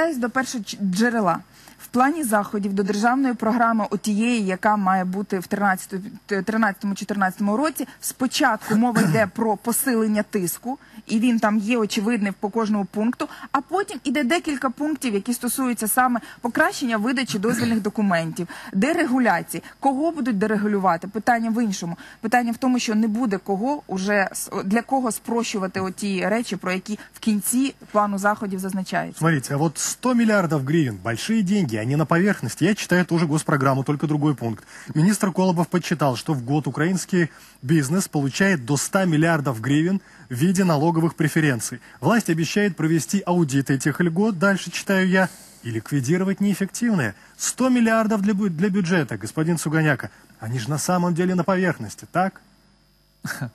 Повертаюсь до першого ч- джерела. В плані заходів до державної програми отієї, яка має бути в 13-14 році, спочатку мова йде про посилення тиску, і він там є очевидний по кожному пункту. А потім іде декілька пунктів, які стосуються саме покращення видачі дозвільних документів, дерегуляції. Кого будуть дерегулювати? Питання в іншому. Питання в тому, що не буде кого уже для кого спрощувати оті речі, про які в кінці плану заходів зазначається. Смотрите, а вот 100 миллиардов гривен, большие деньги, они на поверхности. Я читаю тоже госпрограмму, только другой пункт. Министр Колобов подсчитал, что в год украинский бизнес получает до 100 миллиардов гривен в виде налоговых преференций. Власть обещает провести аудит этих льгот, дальше читаю я, и ликвидировать неэффективные. 100 миллиардов для, бю- для бюджета, господин Суганяка. Они же на самом деле на поверхности, так?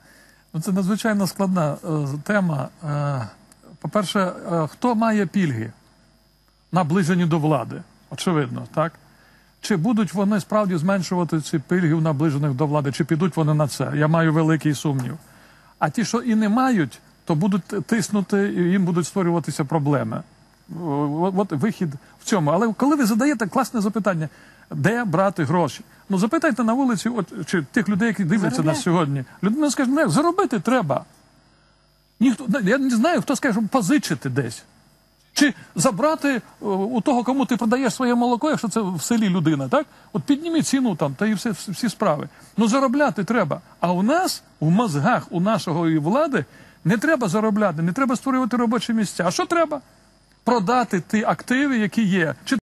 Ну, це надзвичайно складна е, тема. Е, по-перше, е, хто має пільги, наближені до влади? Очевидно, так? Чи будуть вони справді зменшувати ці пільги в наближених до влади, чи підуть вони на це? Я маю великий сумнів. А ті, що і не мають, то будуть тиснути, і їм будуть створюватися проблеми. От вихід в цьому. Але коли ви задаєте класне запитання, де брати гроші? Ну запитайте на вулиці, от чи тих людей, які дивляться нас сьогодні. Людина скаже, не, заробити треба. Ніхто я не знаю, хто скаже, позичити десь. Чи забрати у того, кому ти продаєш своє молоко, якщо це в селі людина, так? От підніми ціну там, та і все, всі справи. Ну заробляти треба. А у нас, в мозгах у нашої влади, не треба заробляти, не треба створювати робочі місця. А що треба? Продати ті активи, які є.